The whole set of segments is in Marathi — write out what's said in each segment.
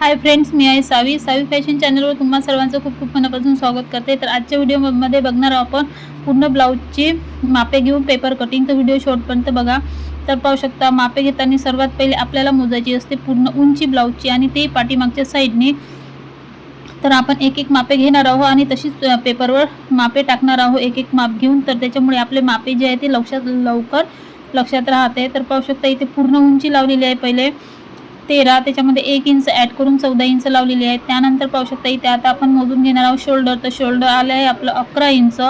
हाय फ्रेंड्स मी आहे सावी. सावी फॅशन चॅनलवर तुम्हा सर्वांचं खूप खूप मनापासून स्वागत करते. तर आजच्या व्हिडिओमध्ये बघणार आपण पूर्ण ब्लाऊजची मापे घेऊन पेपर कटिंग तर व्हिडिओ शॉर्टपर्यंत बघा. तर पाहू शकता मापे घेताना सर्वात पहिले आपल्याला मोजायची असते पूर्ण उंची ब्लाऊजची आणि ते पाठीमागच्या साईडने तर आपण एक एक मापे घेणार आहोत आणि तशीच पेपरवर मापे टाकणार आहोत एक एक माप घेऊन. तर त्याच्यामुळे आपले मापे जे आहे ते लक्षात लवकर लक्षात राहते. तर पाहू शकता इथे पूर्ण उंची लावलेली आहे पहिले. तेरा त्याच्यामध्ये एक इंच ॲड करून चौदा इंच लावलेली आहे त्यानंतर पाहू शकता इथे आता आपण मोजून घेणार आहोत शोल्डर तर शोल्डर आलं आहे आपलं अकरा इंच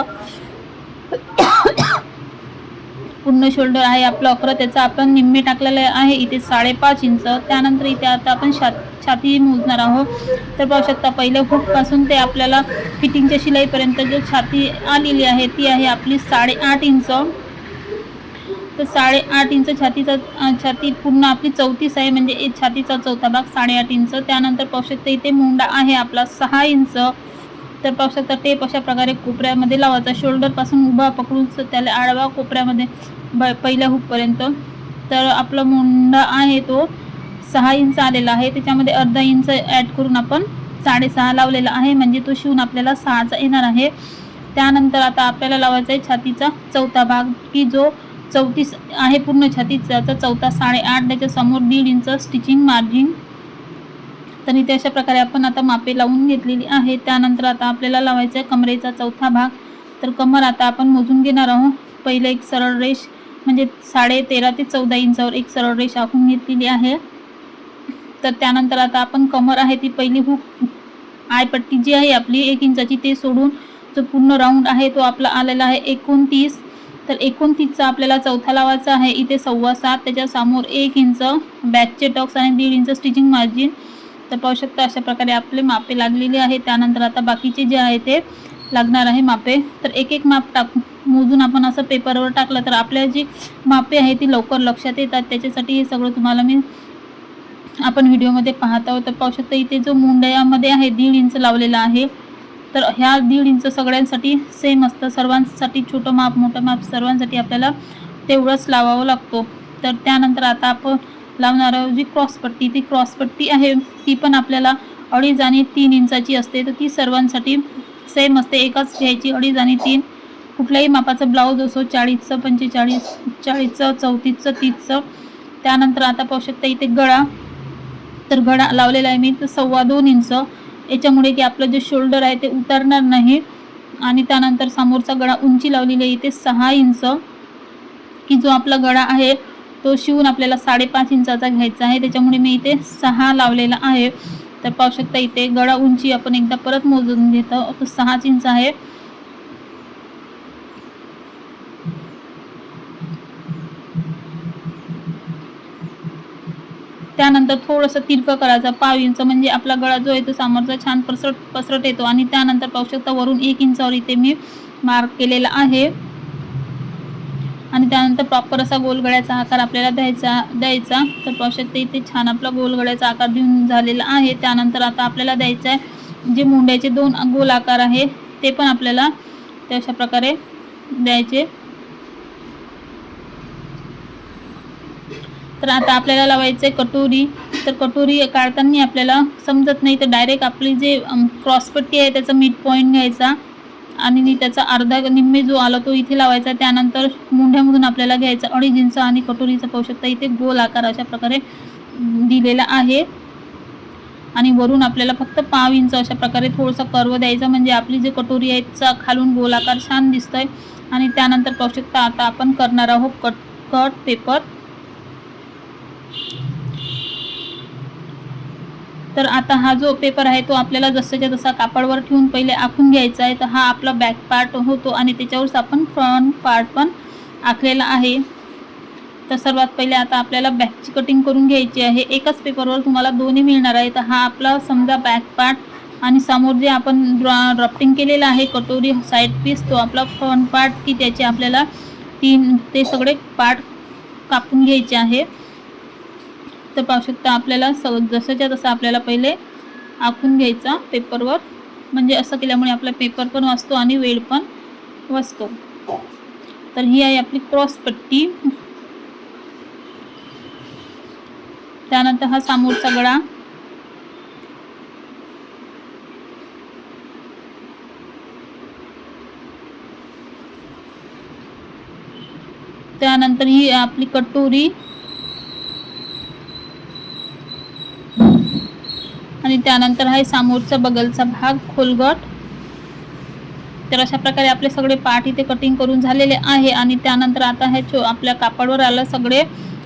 पूर्ण शोल्डर आहे आपलं अकरा. त्याचा आपण निम्मे टाकलेलं आहे. इथे साडेपाच इंच त्यानंतर इथे आता आपण छा छाती मोजणार आहोत. तर पाहू शकता पहिल्या हुकपासून ते आपल्याला फिटिंगच्या शिलाईपर्यंत जो छाती आलेली आहे ती आहे आपली साडेआठ इंच तर साडेआठ इंच छातीचा छाती पूर्ण आपली चौतीस आहे म्हणजे एक छातीचा चौथा भाग साडेआठ इंच. त्यानंतर पाहू शकता इथे मुंडा आहे आपला सहा इंच. तर पाहू शकता टेप अशा प्रकारे कोपऱ्यामध्ये लावायचा. शोल्डरपासून उभा पकडून त्याला आडवा कोपऱ्यामध्ये ब पहिल्या हुकपर्यंत. तर आपला मुंडा आहे तो सहा इंच आलेला आहे. त्याच्यामध्ये अर्धा इंच ॲड करून आपण साडेसहा लावलेला आहे. म्हणजे तो शिवून आपल्याला सहाचा येणार आहे. त्यानंतर आता आपल्याला लावायचा आहे छातीचा चौथा भाग की जो चौतीस आहे पूर्ण छातीचा चौथा साडेआठ त्याच्यासमोर दीड इंच स्टिचिंग मार्जिन तर इथे अशा प्रकारे आपण आता मापे लावून घेतलेली आहे. त्यानंतर आता आपल्याला लावायचा आहे कमरेचा चौथा भाग. तर कमर आता आपण मोजून घेणार आहोत. पहिले एक सरळ रेष म्हणजे साडे तेरा ते चौदा इंचावर एक सरळ रेष आखून घेतलेली आहे. तर त्यानंतर आता आपण कमर आहे ती पहिली हुक आयपट्टी जी आहे आपली एक इंचाची ते सोडून जो पूर्ण राऊंड आहे तो आपला आलेला आहे एकोणतीस. तर एकोणतीसचा आपल्याला चौथा लावायचा आहे. इथे सव्वा सात त्याच्यासमोर एक इंच बॅकचे टॉक्स आणि दीड इंच स्टिचिंग मार्जिन. तर पाहू शकता अशा प्रकारे आपले मापे लागलेले आहे त्यानंतर आता बाकीचे जे आहे ते लागणार आहे मापे. तर एक एक माप टाक मोजून आपण असं पेपरवर टाकलं तर आपल्या जी मापे आहे ती लवकर लक्षात येतात. त्याच्यासाठी हे सगळं तुम्हाला मी आपण व्हिडिओमध्ये पाहत आहोत. तर पाहू शकता इथे जो मुंडयामध्ये आहे दीड इंच लावलेला आहे. तर ह्या दीड इंच सगळ्यांसाठी सेम असतं. सर्वांसाठी छोटं माप मोठं माप सर्वांसाठी आपल्याला तेवढंच लावावं लागतो. तर त्यानंतर आता आपण लावणार आहोत जी क्रॉसपट्टी ती क्रॉसपट्टी आहे. ती पण आपल्याला अडीच आणि तीन इंचाची असते. तर ती सर्वांसाठी सेम असते. एकच घ्यायची अडीच आणि तीन. कुठल्याही मापाचं ब्लाऊज असो चाळीसचं पंचेचाळीस चाळीसचं चौतीसचं तीसचं. त्यानंतर आता पाहू शकता इथे गळा. तर गळा लावलेला आहे मी. तर सव्वा दोन इंच. याच्यामुळे की आपलं जे शोल्डर आहे ते उतरणार नाही. आणि त्यानंतर समोरचा गळा उंची लावलेली आहे इथे सहा इंच. की जो आपला गळा आहे तो शिवून आपल्याला साडेपाच इंचाचा घ्यायचा आहे. त्याच्यामुळे मी इथे सहा लावलेला आहे. तर पाहू शकता इथे गळा उंची आपण एकदा परत मोजून घेतो. सहाच इंच आहे. त्यानंतर थोडंसं तिरकं करायचं. पाव इंच म्हणजे आपला गळा जो आहे तो समोरचा छान पसरट पसरट येतो. आणि त्यानंतर पाहू शकता वरून एक इंचावर इथे मी मार्क केलेला आहे. आणि त्यानंतर प्रॉपर असा गोलगड्याचा आकार आपल्याला द्यायचा द्यायचा. तर पाहू शकता इथे छान आपला गोलगड्याचा आकार देऊन झालेला आहे. त्यानंतर आता आपल्याला द्यायचा आहे जे मुंड्याचे दोन गोल आकार आहे ते पण आपल्याला ते अशा प्रकारे द्यायचे. तर आता आपल्याला लावायचं आहे कटोरी. तर कटोरी काढताना आपल्याला समजत नाही तर डायरेक्ट आपली जे क्रॉसपट्टी आहे त्याचा मिड पॉईंट घ्यायचा. आणि त्याचा अर्धा निम्मे जो आला तो इथे लावायचा. त्यानंतर मुंढ्यामधून आपल्याला घ्यायचा अडीच इंच आणि कटोरीचा पाहू शकता इथे गोल आकार अशा प्रकारे दिलेला आहे. आणि वरून आपल्याला फक्त पाव इंच अशा प्रकारे थोडंसं कर्व द्यायचं. म्हणजे आपली जी कटोरी आहे चा खालून गोल आकार छान दिसतोय. आणि त्यानंतर पाहू शकता आता आपण करणार आहोत कट कट पेपर. तर आता हा जो पेपर आहे तो आपल्याला जसाच्या तसा कापडवर ठेवून पहिले आखून घ्यायचा आहे तर हा आपला बॅक पार्ट होतो आणि त्याच्यावरच आपण फ्रंट पार्ट पण आखलेला आहे. तर सर्वात पहिले आता आपल्याला बॅकची कटिंग करून घ्यायची आहे. एकाच पेपरवर तुम्हाला दोन्ही मिळणार आहे. तर हा आपला समजा बॅक पार्ट आणि समोर जे आपण ड्रॉफ्टिंग केलेलं आहे कटोरी साईड पीस तो आपला फ्रंट पार्ट की त्याचे आपल्याला तीन ते सगळे पार्ट कापून घ्यायचे आहे. तर पावशेकता आपल्याला स जसंच्या तसं आपल्याला पहिले आखून घ्यायचा पेपरवर. म्हणजे असं केल्यामुळे आपला पेपर पण वाचतो आणि वेळ पण वाचतो. तर ही आहे आपली क्रॉस पट्टी. त्यानंतर हा समोरचा गळा. त्यानंतर ही आपली कटोरी. त्यानंतर आहे समोरचा बगलचा भाग खोलगट. तर अशा प्रकारे आपले सगळे पार्ट इथे कटिंग करून झालेले आहे आणि त्यानंतर आता हे छो आपल्या कापडवर आलं सगळे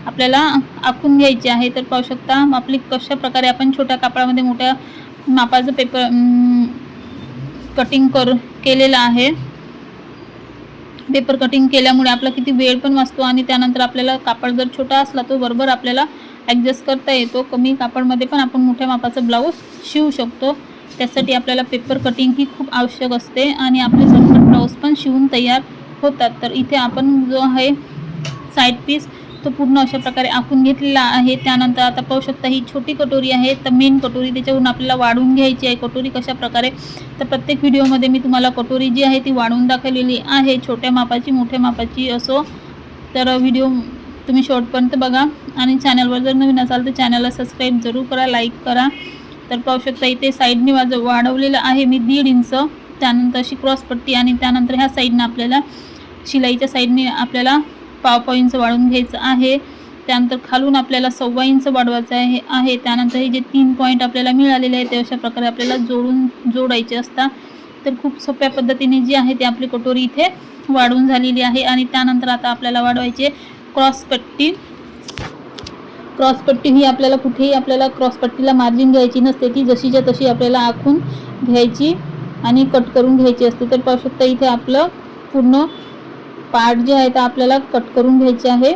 आपल्याला आखून घ्यायचे आहे. तर पाहू शकता आपली कशा प्रकारे आपण छोट्या कापडामध्ये मोठ्या मापाचं पेपर कटिंग कर केलेलं आहे. पेपर कटिंग केल्यामुळे आपला किती वेळ पण वाचतो आणि त्यानंतर आपल्याला कापड जर छोटा असला तो बरोबर आपल्याला ॲडजस्ट करता येतो. कमी कापडमध्ये पण आपण मोठ्या मापाचं ब्लाऊज शिवू शकतो. त्यासाठी आपल्याला पेपर कटिंग ही खूप आवश्यक असते आणि आपले झटपट ब्लाऊज पण शिवून तयार होतात. तर इथे आपण जो आहे साईड पीस तो पूर्ण अशा प्रकारे आखून घेतलेला आहे. त्यानंतर आता पाहू शकता ही छोटी कटोरी आहे. तर मेन कटोरी त्याच्यावरून आपल्याला वाढून घ्यायची आहे. कटोरी कशा प्रकारे? तर प्रत्येक व्हिडिओमध्ये मी तुम्हाला कटोरी जी आहे ती वाढून दाखवलेली आहे. छोट्या मापाची मोठ्या मापाची असो. तर व्हिडिओ तुम्ही शेवटपर्यंत बघा. आणि चॅनलवर जर नवीन असाल तर चॅनलला सबस्क्राईब जरूर करा लाईक करा. तर पाहू शकता इथे साईडने वाज वाढवलेलं आहे मी दीड इंच त्यानंतर अशी क्रॉसपट्टी आणि त्यानंतर ह्या साईडनं आपल्याला शिलाईच्या साईडने आपल्याला पाव पाव इंच वाढवून घ्यायचं आहे. त्यानंतर खालून आपल्याला सव्वा इंच वाढवायचं आहे आहे. त्यानंतर हे जे तीन पॉईंट आपल्याला मिळालेले आहेत ते अशा प्रकारे आपल्याला जोडून जोडायचे असतात. तर खूप सोप्या पद्धतीने जी आहे ती आपली कटोरी इथे वाढवून झालेली आहे. आणि त्यानंतर आता आपल्याला वाढवायचे क्रॉसपट्टी क्रॉसपट्टी ही आपल्याला कुठेही आपल्याला क्रॉसपट्टीला मार्जिन घ्यायची नसते. ती जशीच्या तशी आपल्याला आखून घ्यायची आणि कट करून घ्यायची असते. तर पाहू शकता इथे आपलं पूर्ण पार्ट जे आहे ते आपल्याला कट करून घ्यायचे आहे.